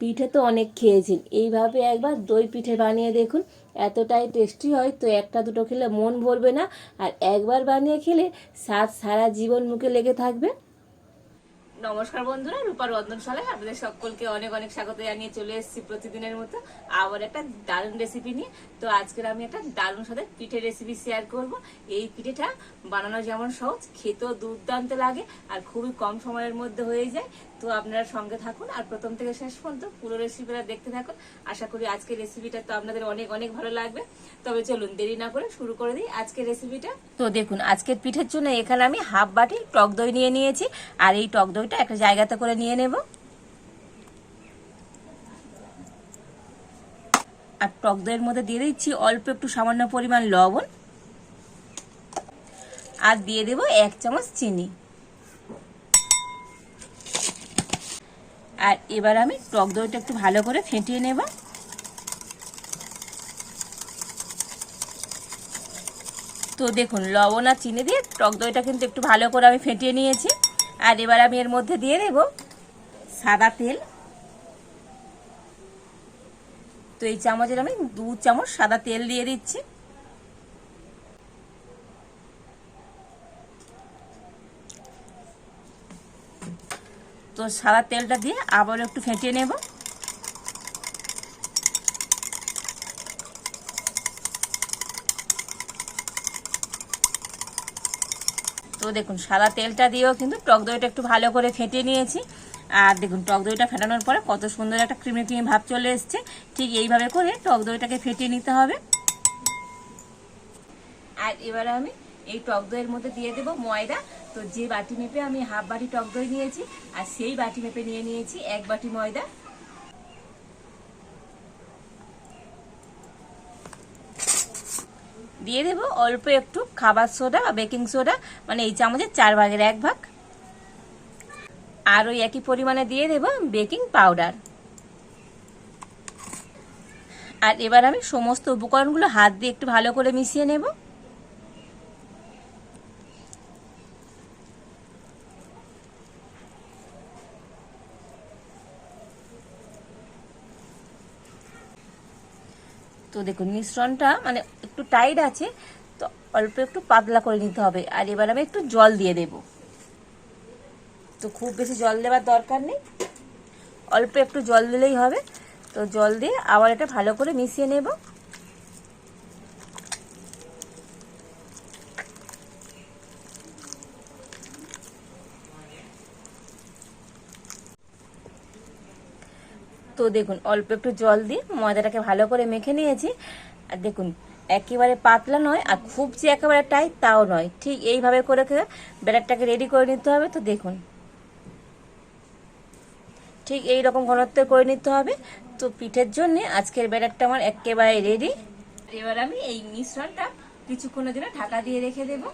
পিঠে তো অনেক খেয়েছেন। এইভাবে একবার দই পিঠে বানিয়ে দেখুন, এতটাই টেস্টি হয় তো একটা দুটো খেলে মন ভরবে না। আর একবার বানিয়ে খেলে স্বাদ সারা জীবন মুখে লেগে থাকবে। নমস্কার বন্ধুরা, রূপার রন্ধনশালায় আপনাদের সকলকে অনেক অনেক স্বাগত জানিয়ে চলে এসেছি প্রতিদিনের মতো আবার একটা দারুণ রেসিপি নিয়ে। তো আজকের আমি একটা দারুণ সাথে পিঠের রেসিপি শেয়ার করব। এই পিঠেটা বানানো যেমন সহজ, খেতেও দুর্দান্ত লাগে আর খুবই কম সময়ের মধ্যে হয়ে যায়। তো আপনারা সঙ্গে থাকুন আর প্রথম থেকে শেষ পর্যন্ত পুরো রেসিপিটা দেখতে থাকুন। আশা করি আজকের রেসিপিটা তো আপনাদের অনেক অনেক ভালো লাগবে। তবে চলুন দেরি না করে শুরু করে দিই আজকের রেসিপিটা তো দেখুন, আজকের পিঠের জন্য এখানে আমি হাফ বাটি টক দই নিয়ে নিয়েছি। আর এই টক দইটা একটা জায়গাতে করে নিয়ে নেব। আর টক দইয়ের মধ্যে দিয়ে দিচ্ছি অল্প একটু সামান্য পরিমাণ লবণ। আর দিয়ে দেব এক চামচ চিনি। আর এবার আমি টক দইটা একটু ভালো করে ফেটিয়ে নেব। তো দেখুন, লবণ আর চিনি দিয়ে টক দইটা কিন্তু একটু ভালো করে আমি ফেটিয়ে নিয়েছি। আর এবার আমি এর মধ্যে দিয়ে দেব সাদা তেল। তো এই চামচের আমি দু চামচ সাদা তেল দিয়ে দিচ্ছি। তো সাদা তেলটা দিয়ে আবার একটু ফেটিয়ে নেব। দেখুন, সাদা তেলটা দিয়েও কিন্তু টক দইটা একটু ভালো করে ফেটে নিয়েছি। আর দেখুন, টক দইটা ফেটানোর পরে কত সুন্দর একটা ক্রিমি ক্রিমি ভাব চলে এসছে। ঠিক এইভাবে করে টক দইটাকে ফেটিয়ে নিতে হবে। আর এবারে আমি এই টক দইয়ের মধ্যে দিয়ে দেব ময়দা। তো যে বাটি মেপে আমি হাফ বাটি টক দই নিয়েছি, আর সেই বাটি মেপে নিয়ে নিয়েছি এক বাটি ময়দা। দিয়ে দেব। অল্প একটু খাবার সোডা বা বেকিং সোডা মানে এই চামচের চার ভাগের এক ভাগ। আর ওই একই পরিমাণে দিয়ে দেব বেকিং পাউডার। আর এবার আমি সমস্ত উপকরণগুলো হাত দিয়ে একটু ভালো করে মিশিয়ে নেব। তো দেখুন, মিশ্রণটা মানে একটু টাইট আছে, তো অল্প একটু পাতলা করে নিতে হবে। আর এবার আমি একটু জল দিয়ে দেব। তো খুব বেশি জল দেওয়ার দরকার নেই। অল্প একটু জল দিলেই হবে। তো জল দিয়ে আবার এটা ভালো করে মিশিয়ে নেব। দেখুন, অল্প একটু জল দিয়ে ময়দাটাকে ভালো করে মেখে নিয়েছি। আর দেখুন, একেবারে পাতলা নয় আর খুব যে একেবারে টাইট তাও নয়। ঠিক এইভাবে করে ব্যাটারটাকে রেডি করে নিতে হবে। তো দেখুন, ঠিক এই রকম ঘনত্ব করে নিতে হবে। তো পিঠের জন্য আজকের ব্যাটারটা আমার একেবারে রেডি এবার আমি এই মিশ্রণটা কিছুক্ষণের জন্য ঢাকা দিয়ে রেখে দেব।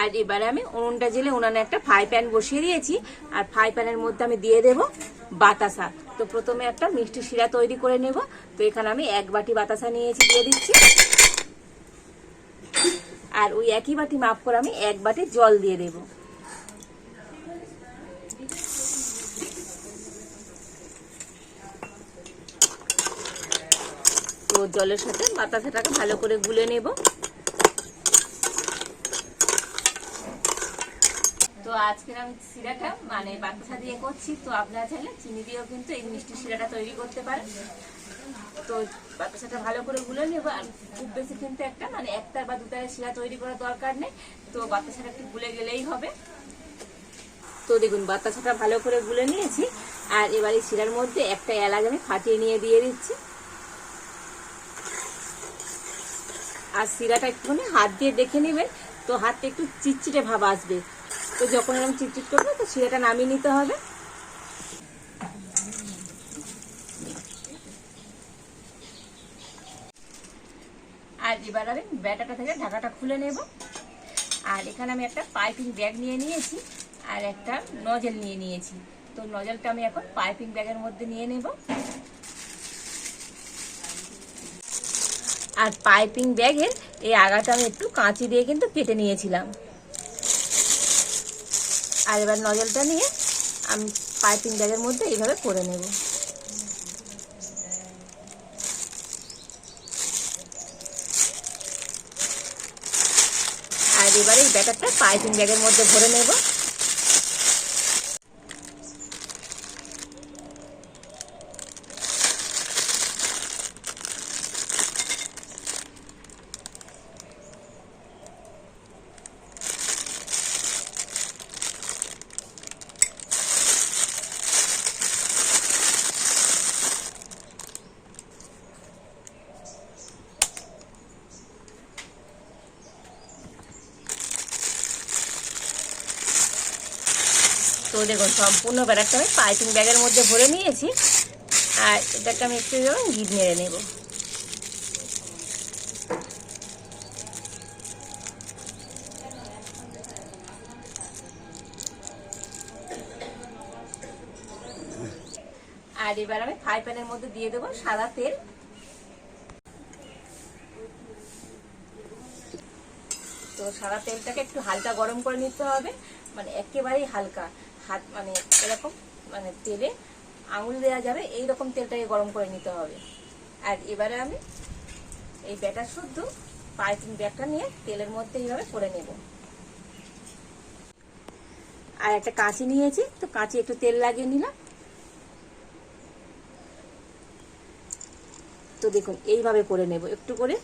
আর এবারে আমি উনুনটা জেলে উনানে একটা ফ্রাই প্যান বসিয়ে দিয়েছি। আর ফ্রাই প্যানের মধ্যে আমি দিয়ে দেব বাতাসা। তো প্রথমে একটা মিষ্টি শিরা তৈরি করে নেব। তো এখানে আমি এক বাটি বাতাসা নিয়েছি, দিয়ে দিচ্ছি। আর ওই একই বাটি মাপ করে আমি এক বাটি জল দিয়ে দেব। তো জলের সাথে বাতাসাটাকে ভালো করে গুলে নেব তো আজকের আমি শিরাটা মানে বাতাসা দিয়ে করছি। তো আপনারা চাইলে চিনি দিয়েও কিন্তু এই মিষ্টি শিরাটা তৈরি করতে পারেন। তো বাতাসাটা ভালো করে গুলে নেব। আর খুব বেশি কিন্তু একটা মানে একটার বা দুটার শিরা তৈরি করার দরকার নেই। তো বাতাসাটা একটু গুলে গেলেই হবে। তো দেখুন বাতাসাটা ভালো করে গুলে নিয়েছি। আর এবার এই শিরার মধ্যে একটা এলাচ আমি ফাটিয়ে নিয়ে দিয়ে দিচ্ছি। আর শিরাটা একটুখানি হাত দিয়ে দেখে নেবেন। তো হাতটা একটু চিটচিটে ভাব আসবে। তো যখন এরকম চিটচিট করবে, তো শিরাটা নামিয়ে নিতে হবে। আর এবার আমি ব্যাটাটা থেকে ঢাকাটা খুলে নেব। আর এখানে আমি একটা পাইপিং ব্যাগ নিয়ে নিয়েছি, আর একটা নজেল নিয়ে নিয়েছি। তো নজেলটা আমি এখন পাইপিং ব্যাগের মধ্যে নিয়ে নেব। আর পাইপিং ব্যাগের এই আগাটা আমি একটু কাঁচি দিয়ে কিন্তু কেটে নিয়েছিলাম। আর এবার নজলটা নিয়ে আমি পাইপিং ব্যাগের মধ্যে এইভাবে করে নেব। আর এবার এই ব্যাটারটা পাইপিং ব্যাগের মধ্যে ভরে নেব। দেখুন, সম্পূর্ণ ব্যাটারটা আমি পাইপিং ব্যাগের মধ্যে ভরে নিয়েছি। আর এটাকে আমি একটু যেমন গিট মেরে নেব। আর এবার আমি ফ্রাই প্যানের মধ্যে দিয়ে দেবো সাদা তেল। তো সাদা তেলটাকে একটু হালকা গরম করে নিতে হবে মানে একেবারেই হালকা। হাত মানে এরকম মানে তেলে আঙুল দেওয়া যাবে এই রকম তেলটাকে গরম করে নিতে হবে। আর এবারে আমি এই ব্যাটার শুদ্ধ পাইপিং ব্যাগটা নিয়ে তেলের মধ্যে এইভাবে করে নেব। আর একটা কাঁচি নিয়েছি, তো কাঁচি একটু তেল লাগিয়ে নিলাম। তো দেখুন, এইভাবে করে নেব। একটু করে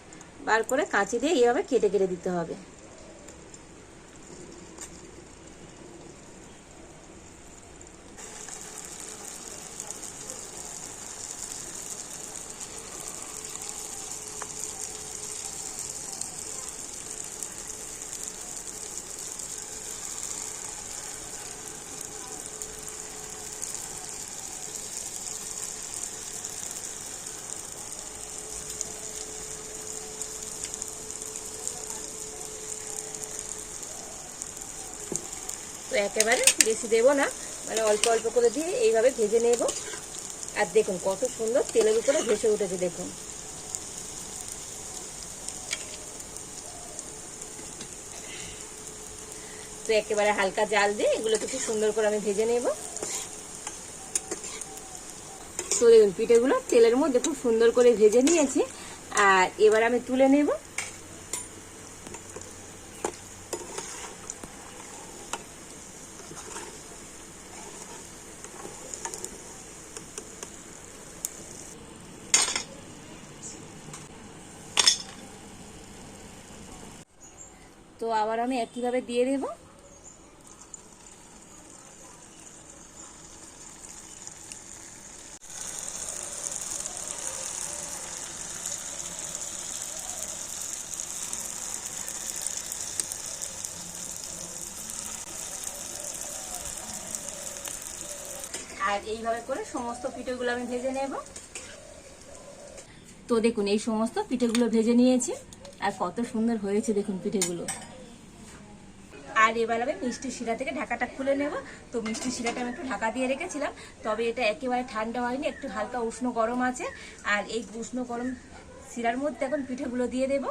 বার করে কাঁচি দিয়ে এইভাবে কেটে কেটে দিতে হবে। তো একেবারে বেশি দেবো না। মানে অল্প অল্প করে দিয়ে এইভাবে ভেজে নেব। আর দেখুন কত সুন্দর তেলের উপরে ভেসে উঠেছে, দেখুন। তো একেবারে হালকা জাল দিয়ে এগুলোকে খুব সুন্দর করে আমি ভেজে নেব। তো দেখুন, পিঠেগুলো তেলের মধ্যে খুব সুন্দর করে ভেজে নিয়েছি। আর এবার আমি তুলে নেব। আবার আমি একইভাবে দিয়ে দেব। আর এইভাবে করে সমস্ত পিঠেগুলো আমি ভেজে নেব। তো দেখুন, এই সমস্ত পিঠেগুলো ভেজে নিয়েছি। আর কত সুন্দর হয়েছে দেখুন পিঠেগুলো। আর এবার আমি মিষ্টি শিরা থেকে ঢাকাটা খুলে নেব। তো মিষ্টি শিরাটা আমি একটু ঢাকা দিয়ে রেখেছিলাম। তবে এটা একেবারে ঠান্ডা হয়নি, একটু হালকা উষ্ণ গরম আছে। আর এই উষ্ণ গরম শিরার মধ্যে এখন পিঠেগুলো দিয়ে দেব।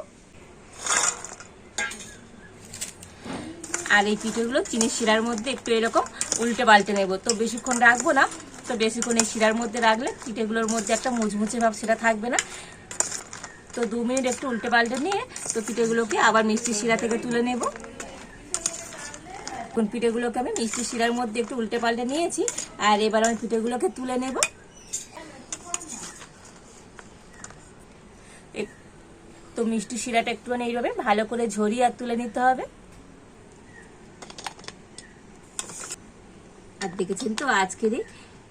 আর এই পিঠেগুলো চিনির শিরার মধ্যে একটু এরকম উল্টে পাল্টে নেব। তো বেশিক্ষণ রাখব না, তো বেশিক্ষণ এই শিরার মধ্যে রাখলে পিঠেগুলোর মধ্যে একটা মুচমুচে ভাব সেটা থাকবে না। তো দু মিনিট একটু উল্টে পাল্টে নিয়ে, তো পিঠেগুলোকে আবার মিষ্টি শিরা থেকে তুলে নেব। এখন পিঠেগুলোকে আমি মিষ্টি শিরার মধ্যে একটু উল্টে পাল্টে নিয়েছি, আর এবার আমি পিঠেগুলোকে তুলে নেব। তো মিষ্টি শিরাটা একটুখানি এইভাবে ভালো করে ঝরিয়ে আর তুলে নিতে হবে। আর দেখেছেন তো আজকের এই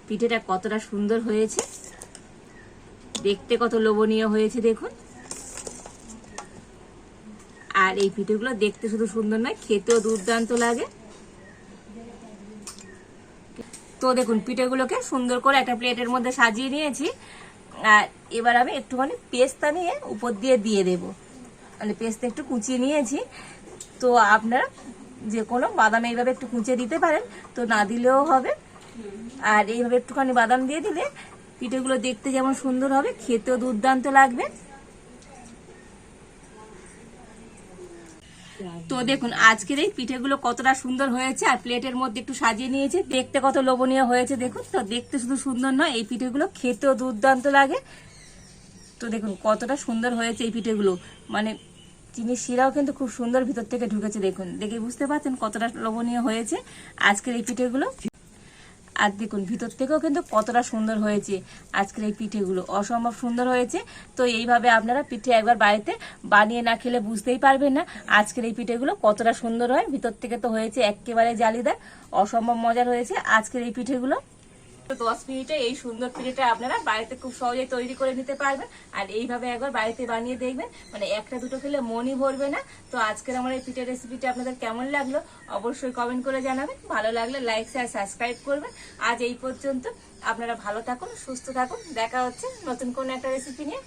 পিঠেটা কতটা সুন্দর হয়েছে। দেখতে কত লোভনীয় হয়েছে দেখুন। আর এই পিঠেগুলো দেখতে শুধু সুন্দর নয়, খেতেও দুর্দান্ত লাগে। তো দেখুন, পিঠেগুলোকে সুন্দর করে একটা প্লেটের মধ্যে সাজিয়ে নিয়েছি। আর এবার আমি একটুখানি পেস্তা নিয়ে উপর দিয়ে দিয়ে দেব। মানে পেস্তা একটু কুচিয়ে নিয়েছি। তো আপনারা যে কোনো বাদাম এইভাবে একটু কুচিয়ে দিতে পারেন, তো না দিলেও হবে। আর এইভাবে একটুখানি বাদাম দিয়ে দিলে পিঠেগুলো দেখতে যেমন সুন্দর হবে, খেতেও দুর্দান্ত লাগবে। তো দেখুন, আজকের এই পিঠেগুলো কতটা সুন্দর হয়েছে, আর প্লেটের মধ্যে একটু সাজিয়ে নিয়েছে। দেখতে কত লোভনীয় হয়েছে, দেখুন। তো দেখতে শুধু সুন্দর নয়, এই পিঠেগুলো খেতেও দুর্দান্ত লাগে। তো দেখুন, কতটা সুন্দর হয়েছে এই পিঠেগুলো। মানে চিনির শিরাও কিন্তু খুব সুন্দর ভিতর থেকে ঢুকেছে, দেখুন। দেখে বুঝতে পারছেন কতটা লোভনীয় হয়েছে আজকের এই পিঠেগুলো। আর দেখুন, ভিতর থেকেও কিন্তু কতটা সুন্দর হয়েছে আজকের এই পিঠেগুলো। অসম্ভব সুন্দর হয়েছে। তো এইভাবে আপনারা পিঠে একবার বাড়িতে বানিয়ে না খেলে বুঝতেই পারবেন না আজকের এই পিঠেগুলো কতটা সুন্দর হয়। ভিতর থেকে তো হয়েছে একেবারে জালিদার। অসম্ভব মজার হয়েছে আজকের এই পিঠেগুলো। দশ মিনিটে এই সুন্দর পিঠেটা আপনারা বাড়িতে খুব সহজেই তৈরি করে নিতে পারবেন। আর এইভাবে একবার বাড়িতে বানিয়ে দেখবেন মানে একটা দুটো খেলে মনই ভরবে না। তো আজকের আমার এই পিঠের রেসিপিটা আপনাদের কেমন লাগল অবশ্যই কমেন্ট করে জানাবেন। ভালো লাগলে লাইক শেয়ার সাবস্ক্রাইব করবেন। আজ এই পর্যন্ত আপনারা ভালো থাকুন, সুস্থ থাকুন। দেখা হচ্ছে নতুন কোনো একটা রেসিপি নিয়ে।